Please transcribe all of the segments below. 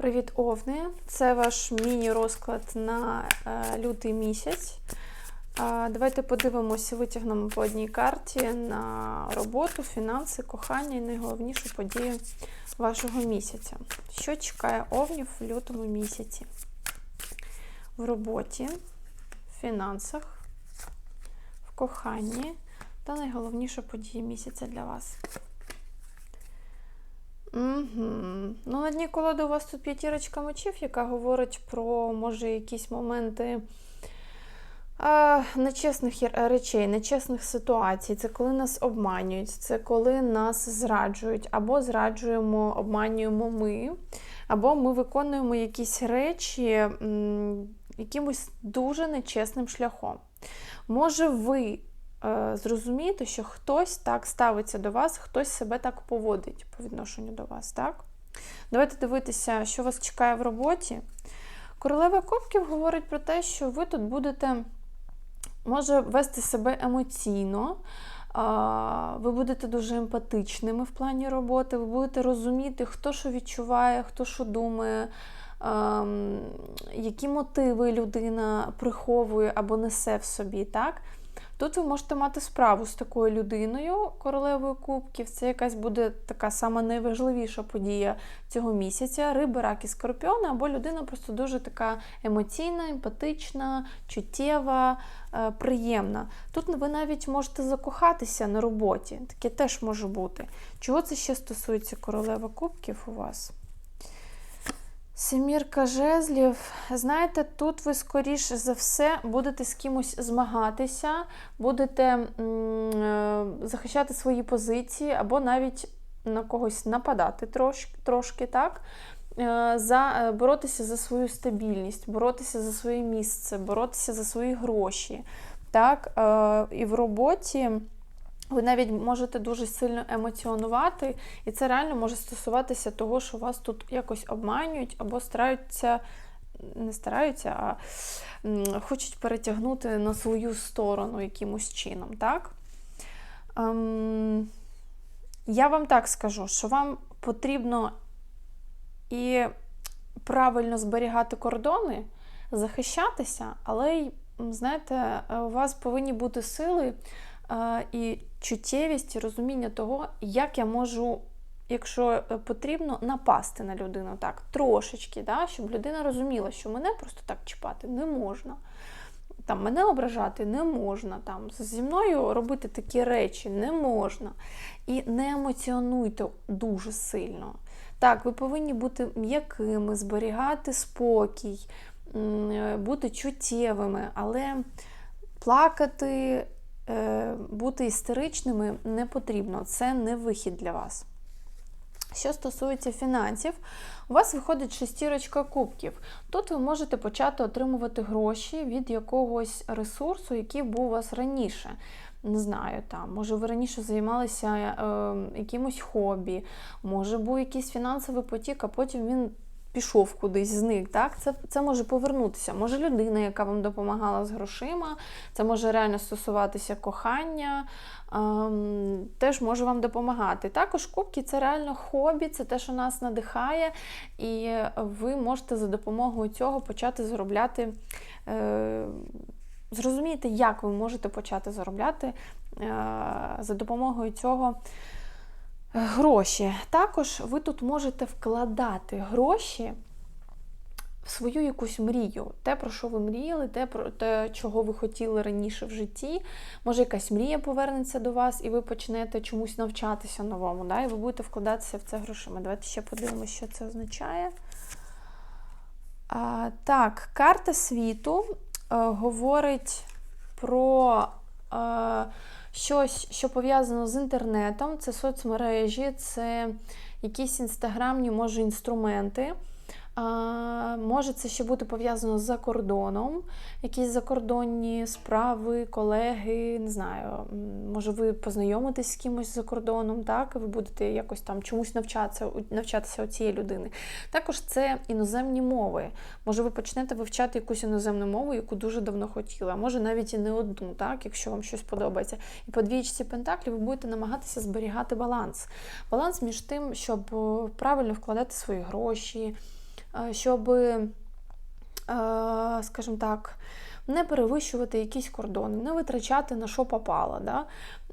Привіт, Овни! Це ваш міні-розклад на е, лютий місяць. Давайте подивимося, витягнемо по одній карті на роботу, фінанси, кохання і найголовнішу подію вашого місяця. Що чекає овнів в лютому місяці? В роботі, в фінансах, в коханні та найголовніша подія місяця для вас. Угу. Ну, на дні колоди у вас тут п'ятірочка мечів, яка говорить про, може, якісь моменти а, нечесних речей, нечесних ситуацій. Це коли нас обманюють, це коли нас зраджують, або зраджуємо, обманюємо ми, або ми виконуємо якісь речі якимось дуже нечесним шляхом. Може, ви е, зрозумієте, що хтось так ставиться до вас, хтось себе так поводить по відношенню до вас, так? Давайте дивитися, що вас чекає в роботі. Королева Кубків говорить про те, що ви тут будете, може, вести себе емоційно, ви будете дуже емпатичними в плані роботи, ви будете розуміти, хто що відчуває, хто що думає, ем, які мотиви людина приховує або несе в собі. так? Тут ви можете мати справу з такою людиною, королевою кубків. Це якась буде така сама найважливіша подія цього місяця. Риби, раки, скорпіони, або людина просто дуже така емоційна, емпатична, чуттєва, е, приємна. Тут ви навіть можете закохатися на роботі. Таке теж може бути. Чого це ще стосується королеви кубків у вас? Семірка жезлів. Знаєте, тут ви, скоріш за все, будете з кимось змагатися, будете е, захищати свої позиції, або навіть на когось нападати трошки, трошки так? Е, За, е, боротися за свою стабільність, боротися за своє місце, боротися за свої гроші. Так? І в роботі. Ви навіть можете дуже сильно емоціонувати, і це реально може стосуватися того, що вас тут якось обманюють або стараються, не стараються, а хочуть перетягнути на свою сторону якимось чином. так? Ем, я вам так скажу, що вам потрібно і правильно зберігати кордони, захищатися, але знаєте, у вас повинні бути сили е, і чуттєвість, і розуміння того, як я можу, якщо е, потрібно, напасти на людину так, трошечки, да, щоб людина розуміла, що мене просто так чіпати не можна. Там, мене ображати не можна, там, зі мною робити такі речі не можна. І не емоціонуйте дуже сильно. Так, ви повинні бути м'якими, зберігати спокій, е, бути чуттєвими, але плакати, бути істеричними не потрібно. Це не вихід для вас. Що стосується фінансів, у вас виходить шестірочка кубків. Тут ви можете почати отримувати гроші від якогось ресурсу, який був у вас раніше. Не знаю, там, може, ви раніше займалися е, якимось хобі, може був якийсь фінансовий потік, а потім він пішов кудись, зник. Так? Це, це може повернутися. Може людина, яка вам допомагала з грошима, це може реально стосуватися кохання, ем, теж може вам допомагати. Також кубки це реально хобі, це те, що нас надихає, і ви можете за допомогою цього почати заробляти. Е, Зрозумієте, як ви можете почати заробляти е, за допомогою цього гроші. Також ви тут можете вкладати гроші в свою якусь мрію. Те, про що ви мріяли, те, про те, чого ви хотіли раніше в житті. Може, якась мрія повернеться до вас, і ви почнете чомусь навчатися новому, да? і ви будете вкладатися в це грошима. Давайте ще подивимося, що це означає. А, Так, карта світу е, говорить про е, щось, що пов'язано з інтернетом, це соцмережі, це якісь інстаграмні, може, інструменти. Може, це ще бути пов'язано з закордоном, якісь закордонні справи, колеги, не знаю, може ви познайомитесь з кимось за кордоном, так, ви будете якось там чомусь навчатися, навчатися у цієї людини. Також це іноземні мови. Може, ви почнете вивчати якусь іноземну мову, яку дуже давно хотіли, а може навіть і не одну, так, якщо вам щось подобається. І по двічці пентаклів ви будете намагатися зберігати баланс. Баланс між тим, щоб е, правильно вкладати свої гроші щоб, е, скажімо так, не перевищувати якісь кордони, не витрачати на що попало. Да?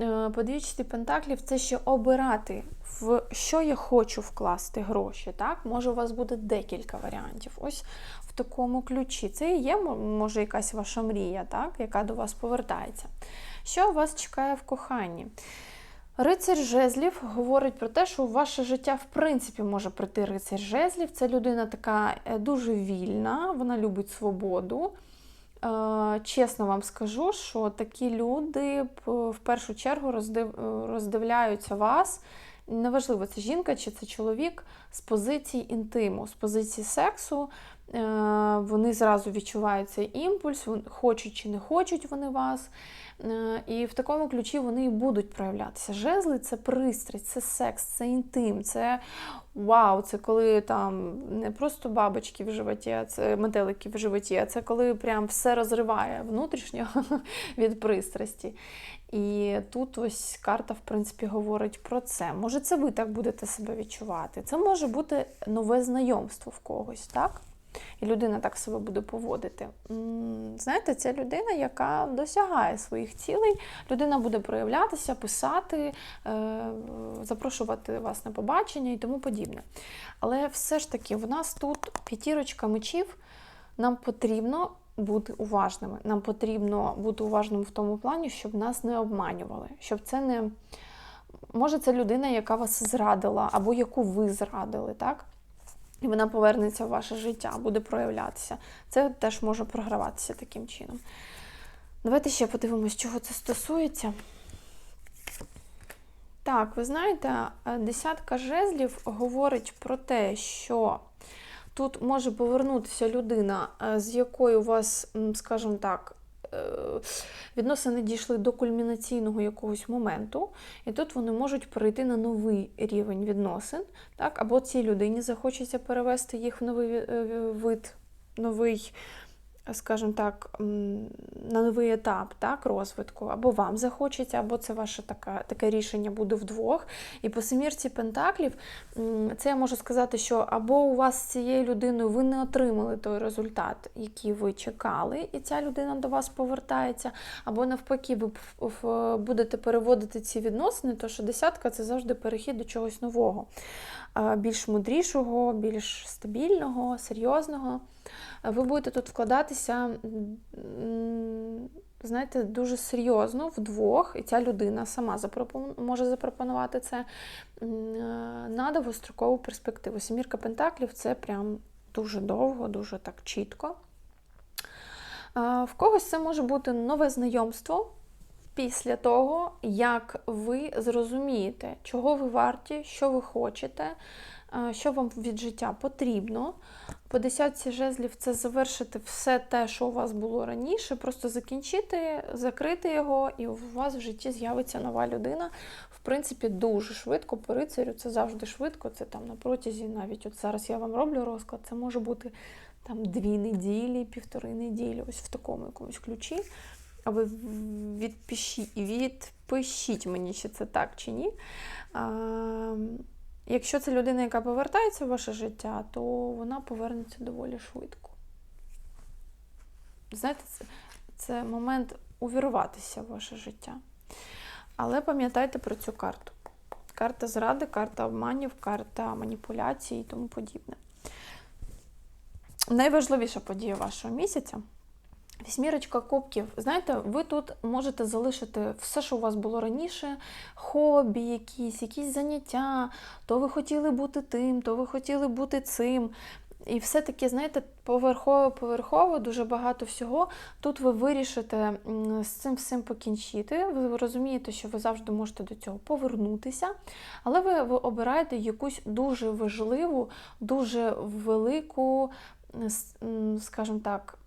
Е, По двічці пентаклів це ще обирати, в що я хочу вкласти гроші. Так? Може, у вас буде декілька варіантів. Ось в такому ключі. Це і є, може, якась ваша мрія, так? яка до вас повертається. Що вас чекає в коханні? Рицар жезлів говорить про те, що ваше життя, в принципі, може прийти рицар жезлів. Це людина така е, дуже вільна, вона любить свободу. Е, чесно вам скажу, що такі люди в першу чергу роздивляються вас. Неважливо, це жінка чи це чоловік з позиції інтиму, з позиції сексу. Е, вони зразу відчувають цей імпульс, хочуть чи не хочуть вони вас. Е, і в такому ключі вони і будуть проявлятися. Жезли це пристрасть, це секс, це інтим, це вау, це коли там не просто бабочки в животі, а це метелики в животі, а це коли прям все розриває внутрішньо від пристрасті. І тут ось карта, в принципі, говорить про це. Може, це ви так будете себе відчувати. Це може бути нове знайомство в когось, так? І людина так себе буде поводити. Знаєте, це людина, яка досягає своїх цілей. Людина буде проявлятися, писати, е, запрошувати вас на побачення і тому подібне. Але все ж таки, в нас тут п'ятірочка мечів, нам потрібно. Бути уважними. Нам потрібно бути уважними в тому плані, щоб нас не обманювали, щоб це не може це людина, яка вас зрадила, або яку ви зрадили, так? І вона повернеться в ваше життя, буде проявлятися. Це теж може програватися таким чином. Давайте ще подивимось, чого це стосується. Так, ви знаєте, десятка жезлів говорить про те, що тут може повернутися людина, з якою у вас, скажімо так, Е, відносини дійшли до кульмінаційного якогось моменту, і тут вони можуть перейти на новий рівень відносин, так? або цій людині захочеться перевести їх в новий е, вид, новий скажімо так, на новий етап так, розвитку, або вам захочеться, або це ваше таке, таке рішення буде вдвох. І по семірці Пентаклів, це я можу сказати, що або у вас з цією людиною ви не отримали той результат, який ви чекали, і ця людина до вас повертається, або навпаки, ви будете переводити ці відносини, то що десятка це завжди перехід до чогось нового, більш мудрішого, більш стабільного, серйозного ви будете тут вкладатися, знаєте, дуже серйозно вдвох, і ця людина сама може запропонувати це на довгострокову перспективу. Сімірка Пентаклів це прям дуже довго, дуже так чітко. В когось це може бути нове знайомство. Після того, як ви зрозумієте, чого ви варті, що ви хочете, що вам від життя потрібно. По десятці жезлів це завершити все те, що у вас було раніше, просто закінчити, закрити його, і у вас в житті з'явиться нова людина. В принципі, дуже швидко по рицарю, це завжди швидко. Це там на протязі, навіть от зараз я вам роблю розклад, це може бути там дві неділі, півтори неділі, ось в такому якомусь ключі. А ви відпишіть, відпишіть мені, чи це так чи ні. Якщо це людина, яка повертається в ваше життя, то вона повернеться доволі швидко. Знаєте, це, це момент увірватися в ваше життя. Але пам'ятайте про цю карту. Карта зради, карта обманів, карта маніпуляцій і тому подібне. Найважливіша подія вашого місяця. Вісьмірочка кубків. Знаєте, ви тут можете залишити все, що у вас було раніше, хобі, якісь, якісь заняття, то ви хотіли бути тим, то ви хотіли бути цим. І все-таки, знаєте, поверхово-поверхово, дуже багато всього. Тут ви вирішите з цим всім покінчити. Ви розумієте, що ви завжди можете до цього повернутися, але ви, ви обираєте якусь дуже важливу, дуже велику, скажімо так,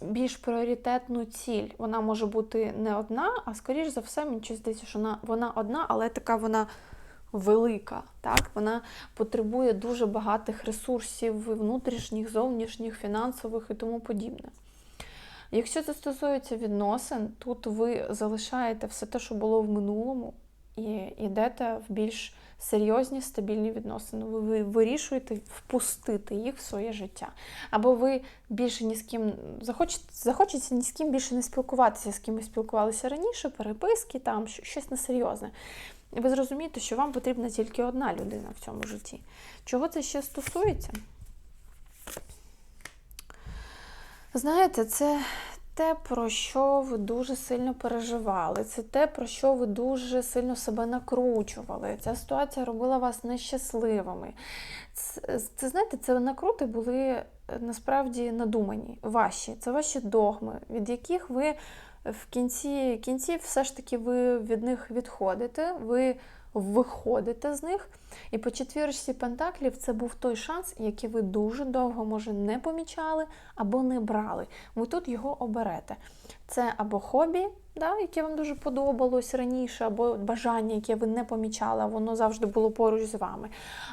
більш пріоритетну ціль. Вона може бути не одна, а скоріш за все, мені здається, що вона, вона одна, але така вона велика. Так? Вона потребує дуже багатих ресурсів, внутрішніх, зовнішніх, фінансових і тому подібне. Якщо це стосується відносин, тут ви залишаєте все те, що було в минулому, і йдете в більш серйозні, стабільні відносини. Ви ви вирішуєте впустити їх в своє життя. Або ви більше ні з ким захочете, захочеться ні з ким більше не спілкуватися, з ким ви спілкувалися раніше, переписки, там щось несерйозне. Ви зрозумієте, що вам потрібна тільки одна людина в цьому житті. Чого це ще стосується? Знаєте, це те, про що ви дуже сильно переживали, це те, про що ви дуже сильно себе накручували. Ця ситуація робила вас нещасливими. Це, це знаєте, це накрути були е, насправді надумані, ваші. Це ваші догми, від яких ви в кінці кінців все ж таки ви від них відходите, ви виходите з них. І по четвірочці пентаклів це був той шанс, який ви дуже довго, може, не помічали або не брали. Ви тут його оберете. Це або хобі, да, яке вам дуже подобалось раніше, або бажання, яке ви не помічали, а воно завжди було поруч з вами.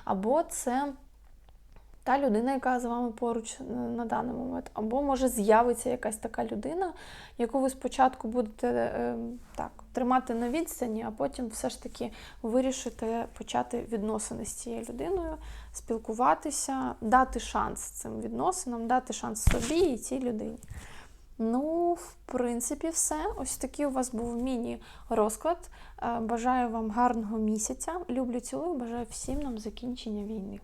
Або це та людина, яка з вами поруч е, на даний момент, або може з'явиться якась така людина, яку ви спочатку будете е, так тримати на відстані, а потім все ж таки вирішите почати відносини з цією людиною, спілкуватися, дати шанс цим відносинам, дати шанс собі і цій людині. Ну, в принципі, все. Ось такий у вас був міні-розклад. Е, Бажаю вам гарного місяця. Люблю цілую, бажаю всім нам закінчення війни.